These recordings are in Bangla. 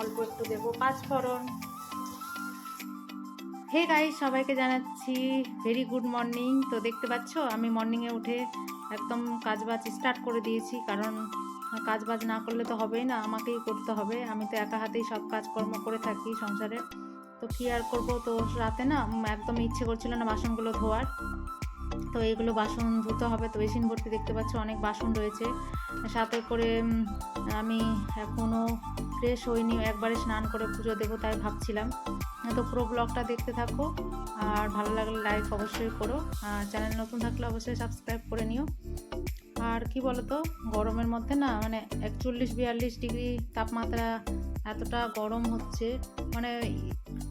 অল্প একটু দেবো পাঁচফোড়ন হে গাই সবাইকে জানাচ্ছি ভেরি গুড মর্নিং তো দেখতে পাচ্ছ, আমি মর্নিংয়ে উঠে একদম কাজবাজ স্টার্ট করে দিয়েছি, কারণ কাজবাজ না করলে তো হবেই না, আমাকেই করতে হবে। আমি তো একা হাতেই সব কাজকর্ম করে থাকি সংসারে। তো কী আর করব? তো রাতে না একদম ইচ্ছে করছিল না বাসনগুলো ধোয়ার। তো এগুলো বাসন ধুতে হবে। তো বেসিন ভর্তি দেখতে পাচ্ছ অনেক বাসন রয়েছে। সাথে করে আমি এখনও ফ্রেশ হইনি, একবারে স্নান করে পুজো দেবো তাই ভাবছিলাম। তো পুরো ব্লগটা দেখতে থাকো আর ভালো লাগলে লাইক অবশ্যই করো। আর চ্যানেল নতুন থাকলে অবশ্যই সাবস্ক্রাইব করে নিও। আর কি বলতো, গরমের মধ্যে না মানে একচল্লিশ বিয়াল্লিশ ডিগ্রি তাপমাত্রা এতটা গরম হচ্ছে। মানে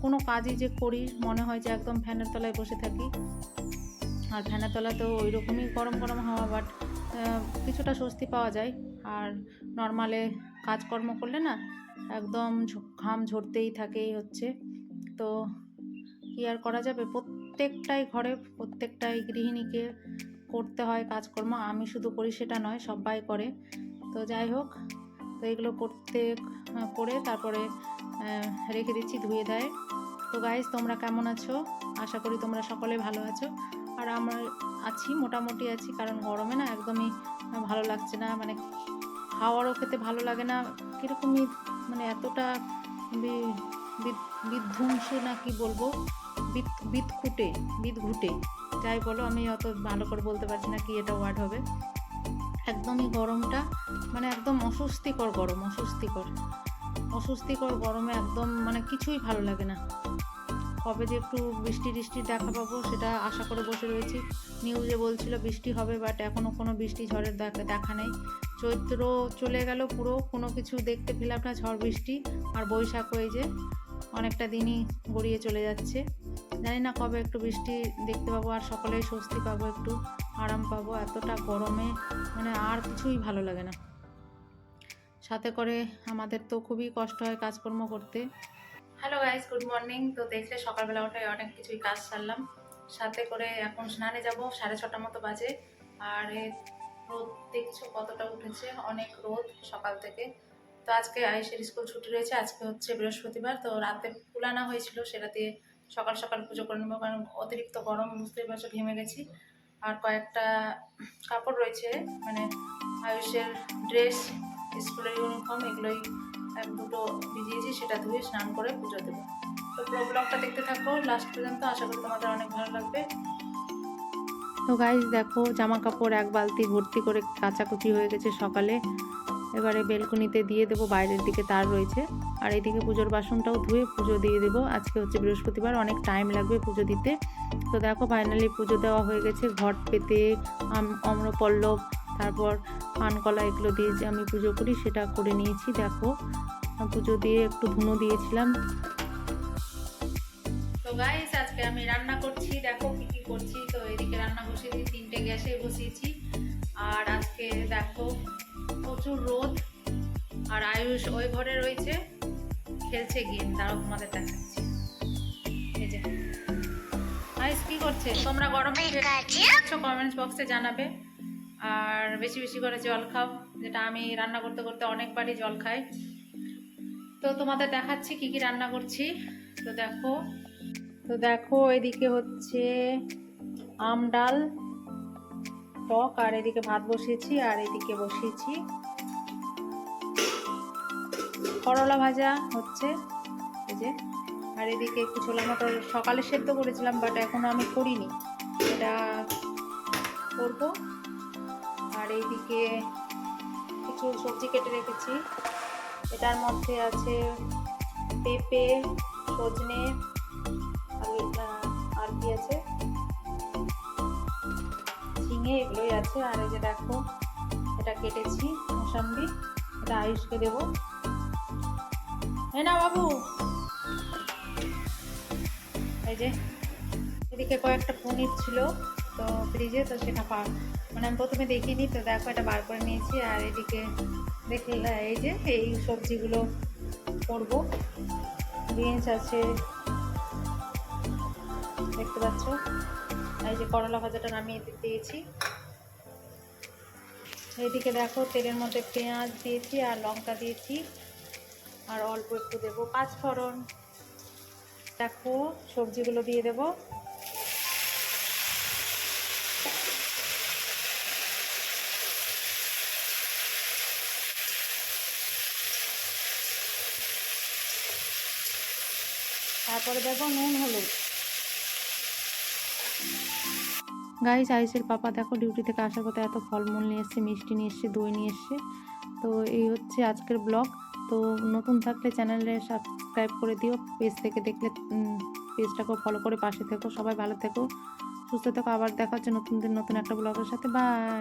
কোনো কাজই যে করি, মনে হয় যে একদম ফ্যানের তলায় বসে থাকি। আর ফ্যানের তলাতেও ওই রকমই গরম গরম হাওয়া বাট কিছুটা স্বস্তি পাওয়া যায়। আর নর্মালে কাজকর্ম করলে না, একদম ঘাম ঝরতেই থাকেই হচ্ছে। তো কী আর করা যাবে? প্রত্যেকটাই ঘরে, প্রত্যেকটাই গৃহিণীকে করতে হয় কাজকর্ম। আমি শুধু করি সেটা নয়, সবাই করে। তো যাই হোক, তো এগুলো করতে করে তারপরে রেখে দিচ্ছি ধুয়ে দেয় তো গাইজ তোমরা কেমন আছো? আশা করি তোমরা সকলে ভালো আছো। আর আমরা আছি, মোটামুটি আছি, কারণ গরমে না একদমই ভালো লাগছে না। মানে খাওয়ারও খেতে ভালো লাগে না। কীরকমই মানে এতটা বি- বিদ- না কি বলব? বিদ বিদঘুটে বিদঘুটে যাই বলো, আমি অত ভালো করে বলতে পারছি না কি এটা ওয়ার্ড হবে। একদমই গরমটা মানে একদম অস্বস্তিকর গরম, অস্বস্তিকর। অস্বস্তিকর গরমে একদম মানে কিছুই ভালো লাগে না। কবে যে একটু বৃষ্টি টিষ্টির দেখা পাবো সেটা আশা করে বসে রয়েছি। নিউজে বলছিল বৃষ্টি হবে বাট এখনও কোনো বৃষ্টি ঝড়ের দেখা দেখা নেই। চৈত্র চলে গেল পুরো, কোনো কিছু দেখতে পেলাম না, ঝড় বৃষ্টি আর বৈশাখ হয়ে যে অনেকটা দিনই গড়িয়ে চলে যাচ্ছে। জানি না কবে একটু বৃষ্টি দেখতে পাবো আর সকলেই স্বস্তি পাবো, একটু আরাম পাবো। এতটা গরমে মানে আর কিছুই ভালো লাগে না। সাথে করে আমাদের তো খুবই কষ্ট হয় কাজকর্ম করতে। হ্যালো গাইস গুড মর্নিং তো দেখলে সকালবেলা উঠে অনেক কিছুই কাজ সারলাম। সাথে করে এখন স্নানে যাব, সাড়ে ছটার মতো বাজে। আর রোদ দেখছ কতটা উঠেছে? অনেক রোদ সকাল থেকে। তো আজকে আয়েশের স্কুল ছুটি রয়েছে, আজকে হচ্ছে বৃহস্পতিবার। তো রাতে পুলানা হয়েছিল, সেটা দিয়ে সকাল সকাল পুজো করে নেব, কারণ অতিরিক্ত গরম বুঝতেই পারছ ঘেমে গেছি। আর কয়েকটা কাপড় রয়েছে মানে আয়ুষের ড্রেস, স্কুলের ইউনিফর্ম, এগুলোই দুটো ভিজিয়েছি, সেটা ধুয়ে স্নান করে পুজো দেবো। তো পুরো ব্লগটা দেখতে থাকো লাস্ট পর্যন্ত। আশা করি তোমাদের অনেক ভালো লাগবে। তো গাইজ দেখো জামা কাপড় এক বালতি ভর্তি করে কাচাকুচি হয়ে গেছে সকালে। এবারে বেলকুনিতে দিয়ে দেবো, বাইরের দিকে তার রয়েছে। আর এইদিকে পুজোর বাসনটাও ধুয়ে পুজো দিয়ে দেবো। আজকে হচ্ছে বৃহস্পতিবার, অনেক টাইম লাগবে পুজো দিতে। তো দেখো ফাইনালি পুজো দেওয়া হয়ে গেছে। ঘট পেতে অম্রপল্লব, তারপর পানকলা এগুলো দিয়ে যে আমি পুজো করি সেটা করে নিয়েছি দেখো। পুজো দিয়ে একটু ধুনো দিয়েছিলাম। তো গাইস আজকে আমি রান্না করছি। দেখো কি কি করছি। তো এদিকে রান্না বসিয়েছি তিনটে গ্যাসে বসিয়েছি। আর আজকে দেখো প্রচুর রোদ। আর আয়ুষ ওই ঘরে রয়েছে। খেলছে গেম তারাও তোমাদের দেখাচ্ছি। এই যে। আয়ুষ কি করছে? তোমরা গরমে কমেন্টস বক্সে জানাবে। আর বেশি বেশি করে জল খাও, যেটা আমি রান্না করতে করতে অনেকবারই জল খাই। তো তোমাদের দেখাচ্ছি কি কি রান্না করছি। তো দেখো তো দেখো এদিকে হচ্ছে আম ডাল, টক, আর এদিকে ভাত বসিয়েছি, আর এদিকে বসিয়েছি করলা ভাজা হচ্ছে, এই যে। আর এদিকে একটু ছোলা মটর সকালে সেদ্ধ করেছিলাম বাট এখনও আমি করিনি। এটা করব। আর এইদিকে কিছু সবজি কেটে রেখেছি। এটার মধ্যে আছে পেঁপে, সজনে, আর কি আছে? ঝিঙে এগুলোই আছে। আর এই যে দেখো, এটা কেটেছি, মোসাম্বি। এটা আয়ুষকে দেবো। এই না বাবু। এই যে, এদিকে কয়েকটা পনির ছিল। তো ফ্রিজে তো সেটা পা মানে আমি প্রথমে দেখিনি, তো দেখো এটা বার করে নিয়েছি, আর এদিকে দেখলে এই যে, এই সবজিগুলো করব। বিনস আছে, দেখতে পাচ্ছ? এই যে করলা ভাজাটা নামিয়ে দিয়েছি। এইদিকে দেখো তেলের মধ্যে পেঁয়াজ দিয়েছি আর লঙ্কা দিয়েছি, আর অল্প একটু দেবো পাঁচফোড়ন। দেখো সবজিগুলো দিয়ে দেবো। তারপরে দেখো নুন, হলুদ। গাইস, আইসের পাপা দেখো ডিউটি থেকে আসার পথে এত ফলমূল নিয়ে এসছে, মিষ্টি নিয়ে এসছে, দই নিয়ে এসছে। তো এই হচ্ছে আজকের ব্লগ। তো নতুন থাকলে চ্যানেলে সাবস্ক্রাইব করে দিও, পেজ থেকে দেখলে পেজটাকেও ফলো করে পাশে থেকো। সবাই ভালো থেকো, সুস্থ থেকো। আবার দেখা হচ্ছে নতুন দিন, নতুন একটা ব্লগের সাথে। বাই